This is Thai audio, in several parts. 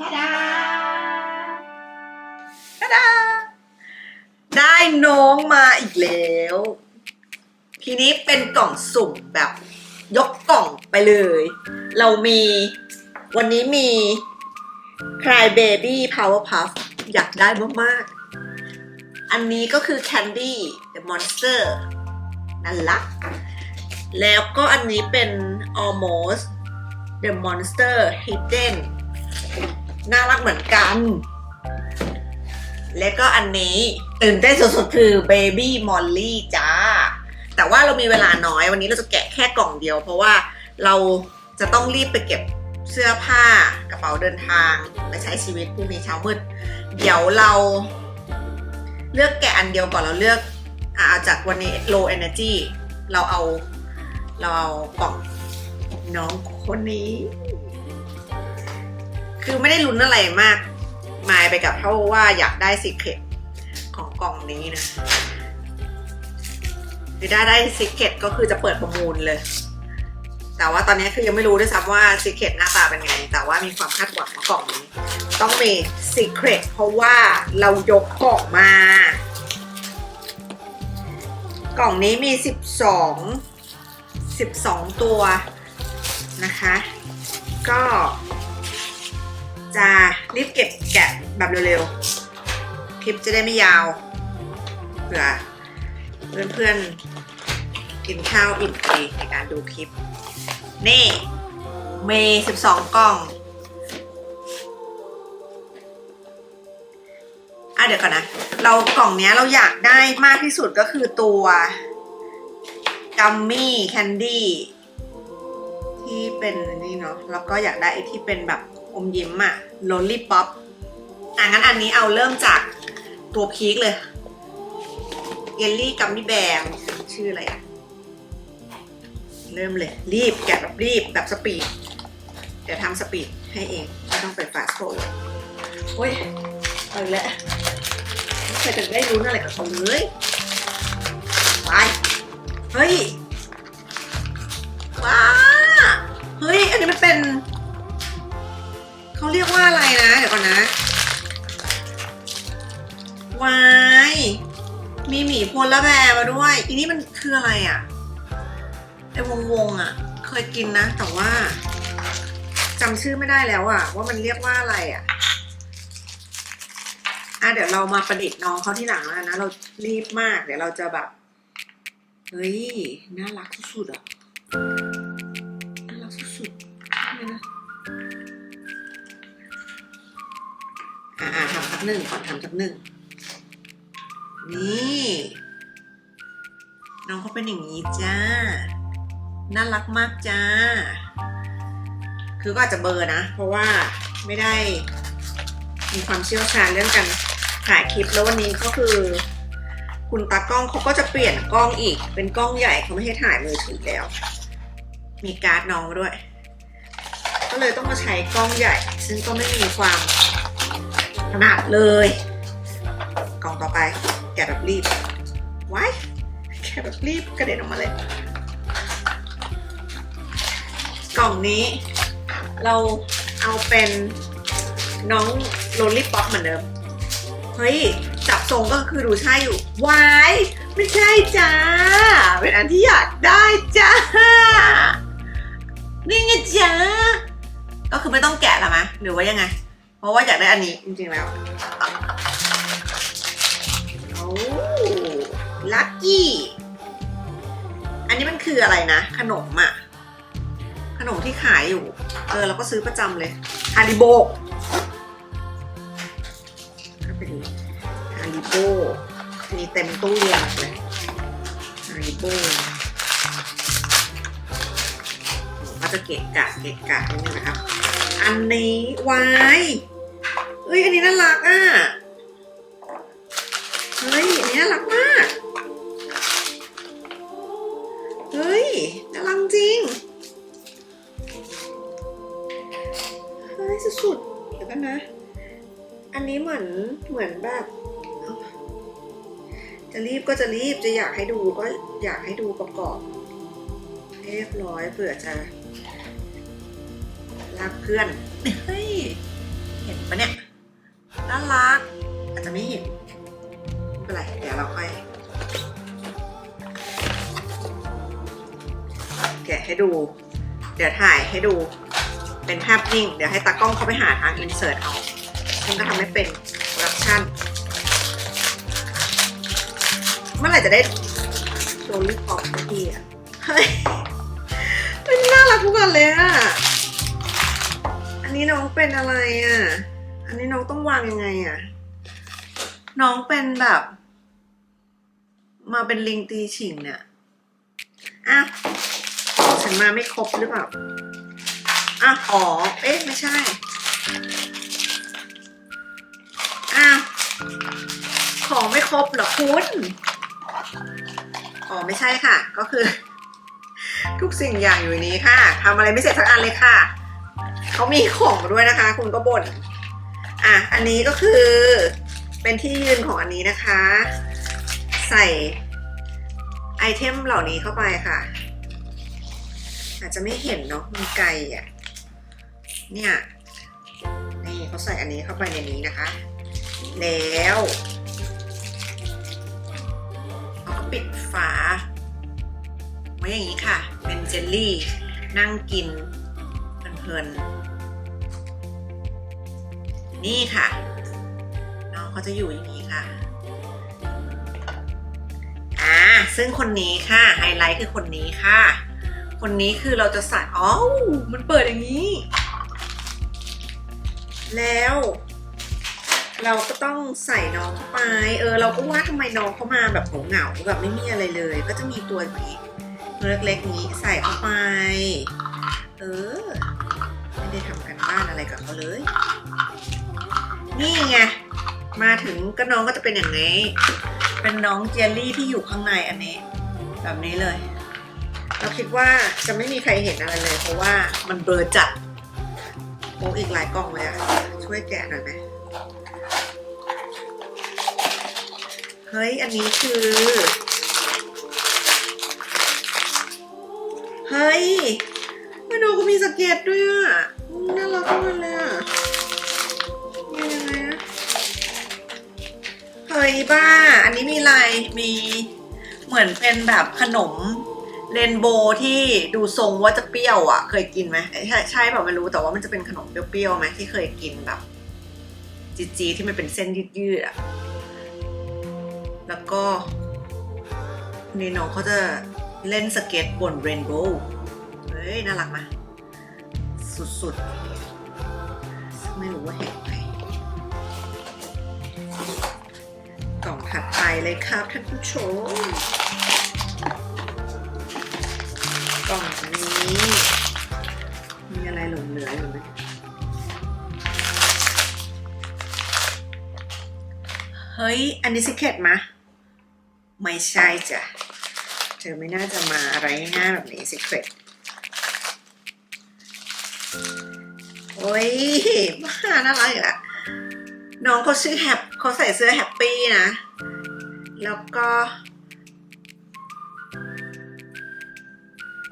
ทาดาทาดา ได้น้องมาอีกแล้ว ทีนี้เป็นกล่องสุ่มแบบ ยกกล่องไปเลย เรามีวันนี้มี Cry Baby Powerpuff อยากได้มากๆ อันนี้ก็คือ Candy the Monster นั่นละแล้วก็อันนี้เป็น Almost the Monster Hidden น่ารักเหมือนกัน และก็อันนี้ตื่นเต้นสุดๆ คือ Baby Molly จ้า แต่ว่าเรามีเวลาน้อยวันนี้เราจะแกะแค่กล่องเดียว เพราะว่าเราจะต้องรีบไปเก็บเสื้อผ้ากระเป๋าเดินทางไปใช้ชีวิตพรุ่งนี้เช้ามืด เดี๋ยวเราเลือกแกะอันเดียวก่อนเราเลือกอาเอาจากวันนี้ low energy เราเอา เราเอากล่องน้องคนนี้ คือไม่ได้ลุ้นอะไรมาก มายไปกับเท่าะว่าอยากได้สิเคตของกล่องนี้นะคือได้ได้สิเคตก็คือจะเปิดประมูลเลย แต่ว่าตอนนี้คือยังไม่รู้ด้วยซ้ำว่าสิเคตหน้าตาเป็นไง แต่ว่ามีความคาดหวังว่ากล่องนี้ ต้องมีสิเคตเพราะว่าเรายกกล่องมา กล่องนี้มี 12 12 ตัวนะคะ ก็ จะรีบเก็บแกะแบบเร็วๆ คลิปจะได้ไม่ยาวเผื่อเพื่อนๆ กินข้าวอิ่มดีในการดูคลิป นี่เมย์12กล่อง อะเดี๋ยวก่อนนะ เรากล่องนี้เราอยากได้มากที่สุดก็คือตัวกัมมี่แคนดี้ที่เป็นนี่เนาะแล้วก็อยากได้ไอ้ที่เป็นแบบ อมยิ้มอะโ l ลี่ป๊อปอะงั้นอันนี้เอาเริ่มจากตัวพีคเลยเยลลี่กัมมี่แบร์ชื่ออะไรอะเริ่มเลย รีบแกะแบบรีบแบบสปีดเดี๋ยวทำสปีดให้เองไม่ต้องไปฟาสโฟเลยโอ้ยเอาล้วไม่เคยจะได้รู้อะไรกับเขาเลยไปเฮ้ยว้าเฮ้ย อันนี้มันเป็น เขาเรียกว่าอะไรนะ เดี๋ยวก่อนนะวายมีหมีโพลลาแบร์มาด้วยอันนี้มันคืออะไรอะไอวงวงๆอะ เคยกินนะ แต่ว่าจำชื่อไม่ได้แล้วอะ ว่ามันเรียกว่าอะไรอะอะเดี๋ยวเรามาประดิษฐ์น้องเขาที่หลังแล้วนนะเรารีบมาก เดี๋ยวเราจะแบบ เฮ้ย น่ารักสุดๆอะักหนึ่งก่อนทำสักหนึ่งนี่น้องเขาเป็นอย่างนี้จ้า น่ารักมากจ้า คือก็อาจจะเบอร์นะ เพราะว่าไม่ได้มีความเชี่ยวชาญเรื่องการถ่ายคลิปแล้ววันนี้ก็คือ คุณตากล้องเขาก็จะเปลี่ยนกล้องอีก เป็นกล้องใหญ่เขาไม่ให้ถ่ายมือถือแล้ว มีการ์ดน้องมาด้วย ก็เลยต้องมาใช้กล้องใหญ่ ซึ่งก็ไม่มีความ ถนัดเลย กล่องต่อไป แกะแบบรีบ ไว้ายแกะแบบรีบกระเด็นออกมาเลย กล่องนี้ เราเอาเป็นน้องโรลลี่ป๊อปเหมือนเดิม เฮ้ย จับทรงก็คือดูใช่อยู่วายไม่ใช่จ้า เป็นอันที่อยากได้จ้า นี่ไงจ้า ก็คือไม่ต้องแกะละมะหรือว่ายังไง เพราะว่าอยากได้อันนี้จริงๆแล้วโอ้ลัคกี้ อันนี้มันคืออะไรนะ ขนมอะขนมที่ขายอยู่ เออเราก็ซื้อประจำเลยฮาริโบก็เป็นฮาริโบมีเต็มตู้เรียงเลยฮาริโบก็จะเกะกะเกะกะนิดนึงนะครับ อันนี้วายเอ้ย อันนี้น่ารักอะ เฮ้ย อันนี้น่ารักมาก เฮ้ย น่ารักจริง เฮ้ย สุดๆ เดี๋ยวกันนะ อันนี้เหมือน เหมือนแบบ จะรีบก็จะรีบ จะอยากให้ดูก็อยากให้ดูประกอบ เรียบร้อยเผื่อจะ ลากเพื่อน เฮ้ย เห็นปะเนี่ย น่ารัก อาจจะไม่เห็นไม่เป็นไร เดี๋ยวเราค่อย แกะให้ดู เดี๋ยวถ่ายให้ดู เป็นภาพนิ่ง เดี๋ยวให้ตากล้องเข้าไปหาทางอินเสิร์ตเอาซึ่งก็ทำไม่เป็นโปรดักชั่น เมื่อไหร่จะได้โดนลิปออกสักทีอะ เฮ้ย มันน่ารักทุกคนเลยอะ นี้น้องเป็นอะไรอะ อันนี้น้องต้องวางยังไงอะ น้องเป็นแบบ มาเป็นลิงตีฉิงเนี่ยอ้าวของฉันมาไม่ครบหรือเปล่าอะอ๋อเอ๊ะไม่ใช่อ้าวของไม่ครบเหรอคุณอ๋อไม่ใช่ค่ะ ก็คือ ทุกสิ่งอย่างอยู่นนี้ค่ะทำอะไรไม่เสร็จสักอันเลยค่ะ เขามีของด้วยนะคะ คุณก็บ่นอะอันนี้ก็คือเป็นที่ยืนของอันนี้นะคะ ใส่ไอเทมเหล่านี้เข้าไปค่ะ อาจจะไม่เห็นเนาะมันไกลอะเนี่ยนี่เขาใส่อันนี้เข้าไปในนี้นะคะ แล้วเราก็ปิดฝาไว้อย่างนี้ค่ะ เป็นเจลลี่นั่งกินเพลินๆ นี่ค่ะ น้องเขาจะอยู่อย่างนี้ค่ะ อ่า ซึ่งคนนี้ค่ะ ไฮไลท์คือคนนี้ค่ะ คนนี้คือเราจะใส่อ๋อมันเปิดอย่างนี้ แล้ว เราก็ต้องใส่น้องเข้าไป เออ เราก็ว่าทำไมน้องเขามาแบบเหงาแบบไม่มีอะไรเลย ก็จะมีตัวนี้ตัวเล็กๆนี้ใส่เข้าไป เออ ไม่ได้ทำกันบ้านอะไรกับเขาเลย นี่ไง มาถึงก็น้องก็จะเป็นอย่างนี้ เป็นน้องเจลลี่ที่อยู่ข้างในอันนี้ แบบนี้เลย เราคิดว่าจะไม่มีใครเห็นอะไรเลย เพราะว่ามันเบลอจัดโอ้อีกหลายกล่องเลยอะช่วยแกะหน่อยไหมเฮ้ย อันนี้คือ เฮ้ยม่น้องก็มีสเก็ตด้วยอะน่ารักมากเลยอะ ยังไงนะเฮ้ยบ้า อันนี้มีอะไรมีเหมือนเป็นแบบขนมเรนโบว์ที่ดูทรงว่าจะเปรี้ยวอะ เคยกินไหมใช่ใช่เปล่าไม่รู้แต่ว่ามันจะเป็นขนมเปรี้ยวๆไหมที่เคยกินแบบจีๆที่มันเป็นเส้นยืดๆอะแล้วก็นี่น้องเขาจะเล่นสเก็ตบนเรนโบว์เฮ้ย น่ารักนะสุดๆ ไม่รู้ว่าเห็นไหม ไปเลยครับท่านผู้ชม กล่องนี้ มีอะไรหลงเหลืออยู่ไหมเฮ้ย อันนี้สิเคตมะ ไม่ใช่จ้ะ เธอไม่น่าจะมาอะไรง่ายแบบนี้สิเคตโอ้ยบ้าน่ารักอยู่ละน้องเขาชื่อแฮปเขาใส่เสื้อแฮปปี้นะ แล้วก็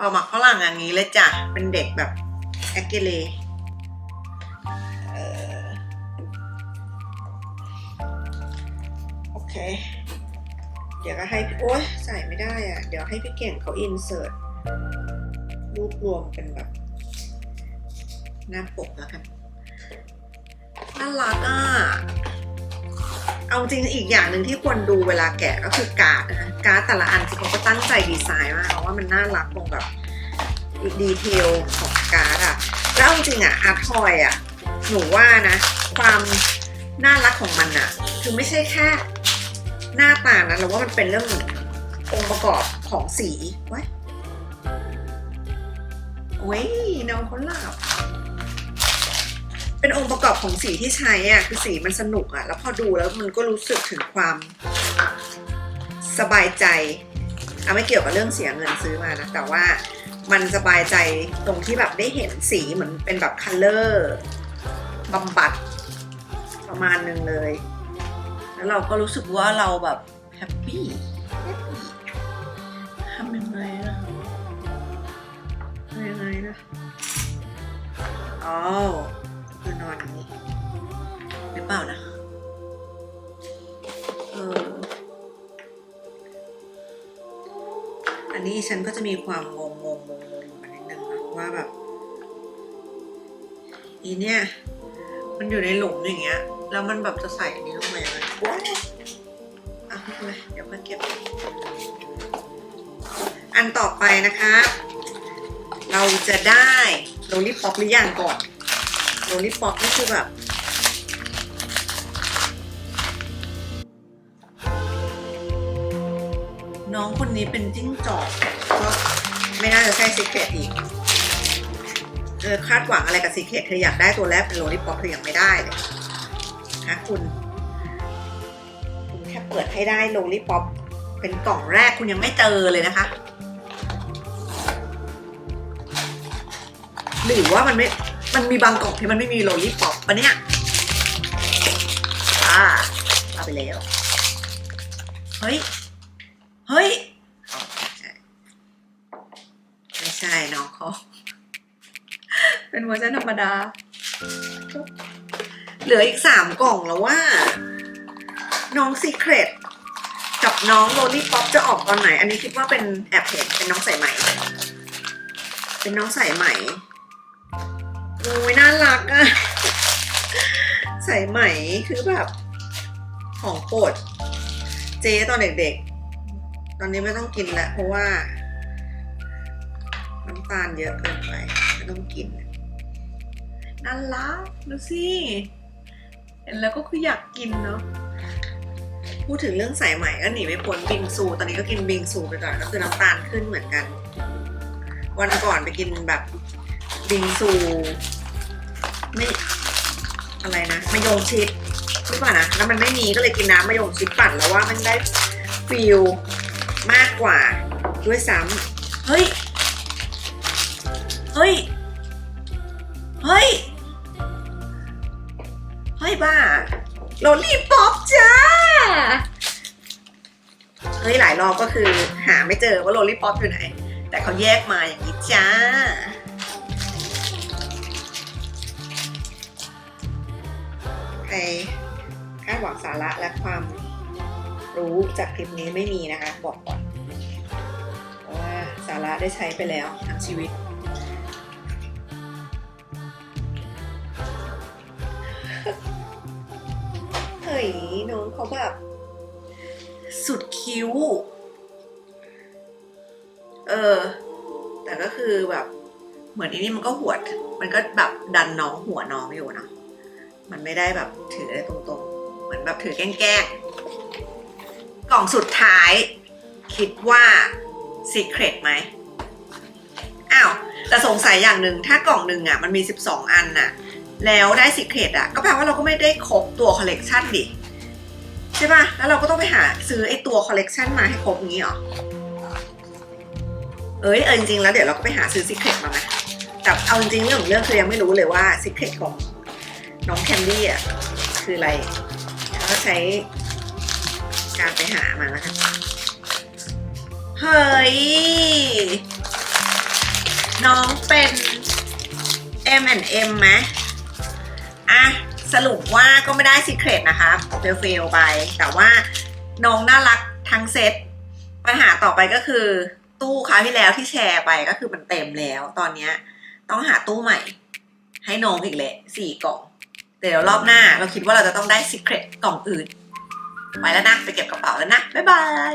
ออกมาฝรั่งอย่างนี้เลยจ้ะ เป็นเด็กแบบแอคเกเล่โอเค เดี๋ยวก็ให้โอ๊ยใส่ไม่ได้อะ เดี๋ยวให้พี่เก่งเขาอินเสิร์ตรูปรวมเป็นแบบหน้าปกแล้วกันน่ารักอะ เอาจริงอีกอย่างหนึ่งที่ควรดูเวลาแกะก็คือการ์ดนะคะการ์ดแต่ละอันคือเขาก็ตั้งใจดีไซน์มากเพราะว่ามันน่ารักตรงแบบดีเทลของการ์ดอะแล้วเอาจริงอะอาร์ทอยอะหนูว่านะ ความน่ารักของมันอะคือไม่ใช่แค่หน้าตานะเราว่ามันเป็นเรื่ององค์ประกอบของสีไว้เว้ยนองเขาหลับ เป็นองค์ประกอบของสีที่ใช้อะคือสีมันสนุกอะ แล้วพอดูแล้วมันก็รู้สึกถึงความสบายใจเอาไม่เกี่ยวกับเรื่องเสียเงินซื้อมานะ แต่ว่ามันสบายใจตรงที่แบบได้เห็นสีเหมือนเป็นแบบคัลเลอร์บำบัดประมาณหนึ่งเลย แล้วเราก็รู้สึกว่าเราแบบแฮปปี้แฮปปี้ทำยังไงนะทำยังไงนะอ๋อ คือนอนอย่างนี้เปล่านะเอออันนี้ฉันก็จะมีความงงงงงงงมานิดนึงนะว่าแบบ อีเนี่ย มันอยู่ในหลุมอย่างเงี้ย แล้วมันแบบจะใส่อันนี้ลงมายังไงว้าอะไม่เป็นไรเดี๋ยวมาเก็บ อันต่อไปนะคะ เราจะได้โรลลี่ป๊อปหรือยังก่อน โลลี่ป๊อปนี่คือแบบน้องคนนี้เป็นจิ้งจอกก็ไม่น่าจะใช่ซีเครตอีก เออคาดหวังอะไรกับซีเครตเธออยากได้ตัวแรกเป็นโรลลี่ป๊อปเธอยังไม่ได้เลยนะคุณคุณแค่เปิดให้ได้โรลลี่ป๊อปเป็นกล่องแรกคุณยังไม่เจอเลยนะคะ หรือว่ามันไม่ มันมีบางกล่องที่มันไม่มีโลลี่ป๊อปปะเนี่ยอ่าเอาไปแล้ว เฮ้ย เฮ้ย ไม่ใช่น้องเขาเป็นเวอร์ชันธรรมดา เหลืออีกสามกล่องแล้วว่า น้องซีเครตกับน้องโรลลี่ป๊อปจะออกตอนไหน อันนี้คิดว่าเป็นแอบเห็นเป็นน้องใส่ไหม่ เป็นน้องใส่ไหม่ โอ้ยน่ารักอะใส่ไหมคือแบบ ของโปรดเจ๊ตอนเด็กๆ ตอนนี้ไม่ต้องกินแล้วเพราะว่า น้ำตาลเยอะเกินไปไม่ต้องกินน่ารักดูสิเห็นแล้วก็คืออยากกินเนาะพูดถึงเรื่องสายไหม่ก็หนีไม่พ้นบิงซู ตอนนี้ก็กินบิงซูไปก่อนก็คือน้ำตาลขึ้นเหมือนกัน วันก่อนไปกินแบบบิงซู ไม่อะไรนะมะยงชิดหรือเปล่านะแล้วมันไม่มีก็เลยกินน้ำมะยงชิดปั่นแล้วว่ามันได้ฟิลมากกว่าด้วยซ้ำเฮ้ยเฮ้ยเฮ้ยเฮ้ยบ้าโรลลี่ป๊อปจ้าเฮ้ยหลายรอบก็คือหาไม่เจอว่าโรลลี่ป๊อปอยู่ไหน แต่เขาแยกมาอย่างนี้จ้า ใครคาดหวังสาระและความรู้จากคลิปนี้ไม่มีนะคะ บอกก่อนเพราะว่าสาระได้ใช้ไปแล้วทั้งชีวิต เฮ้ยน้องเขาแบบ สุดคิ้ว เออ แต่ก็คือแบบ เหมือนอันนี้มันก็หัวด มันก็แบบดันน้องหัวน้องอยู่นะ มันไม่ได้แบบถืออะได้ตรงๆ เหมือนแบบถือแกล้งๆกล่องสุดท้าย คิดว่า Secret ไหมอ้าวแต่สงสัยอย่างหนึ่งถ้ากล่องหนึ่งอะมันมี 12 อันน่ะ แล้วได้ Secret อะ ก็แปลว่าเราก็ไม่ได้ครบตัวคอลเลกชันดิใช่ป่ะ แล้วเราก็ต้องไปหาซื้อไอ้ตัวคอลเลกชันมาให้ครบอย่างนี้เหรอ เอ้ยเออจริงๆแล้วเดี๋ยวเราก็ไปหาซื้อ Secret มาไหมแต่เอาจริงๆเรื่องของเรื่องคือยังไม่รู้เลยว่า Secret ของ น้องแคนดี้อะคืออะไรแล้วก็ใช้การไปหามานะคะเฮ้ย น้องเป็น M M ไหมอะ สรุปว่าก็ไม่ได้ซีเครตนะคะเฟลเฟลไป แต่ว่าน้องน่ารักทั้งเซต ปัญหาต่อไปก็คือ ตู้คราวที่แล้วที่แชร์ไปก็คือมันเต็มแล้ว ตอนนี้ต้องหาตู้ใหม่ ให้น้องอีกแหละสี่กล่อง เดี๋ยวรอบหน้าเราคิดว่าเราจะต้องได้สิเครตกล่องอื่น ไปแล้วนะ ไปเก็บกระเป๋าแล้วนะ บ๊ายบาย